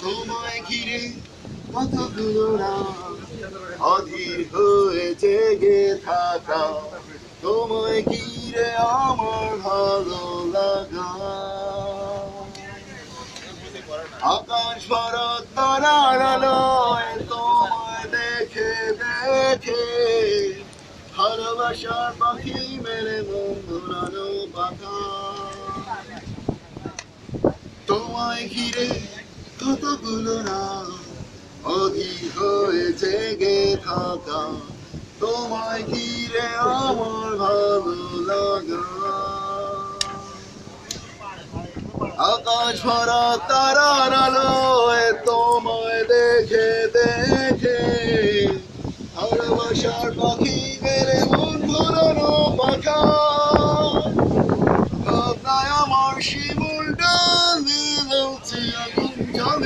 তোমায় ঘিরে কতগুলো রাত অধীর হয়ে জেগে থাকা। তোমায় ঘিরে আমার ভালো লাগা। আকাশ ভরত তারার আলোয় ভালোবাসার পাখি মেরে মন পাখা। তোমায় ঘিরে কতগুলো না অধীর হয়ে জেগে থাকা। তোমায় ঘিরে আমার ভালো লাগা। আকাশ ভরা তারার আলোয় তোমায়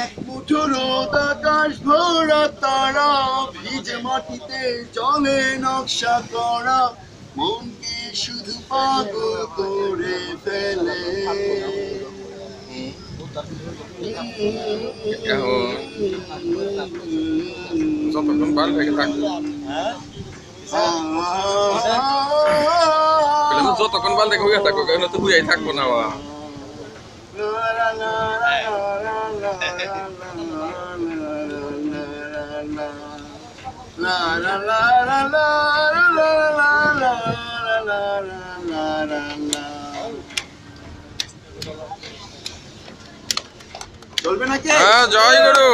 এক মুঠো রোদ আকাশ ভরা তারা ভিজে মাটিতে জলে নকশা করা। মনকে শুধু পাগল করে ফেলে। যতক্ষণ পারবে রেখে থাকব যতক্ষণ পারলে হুয়ে থাকব কেন তো হুয়েই থাকব না চলবে নাকি হ্যাঁ জয় গুরু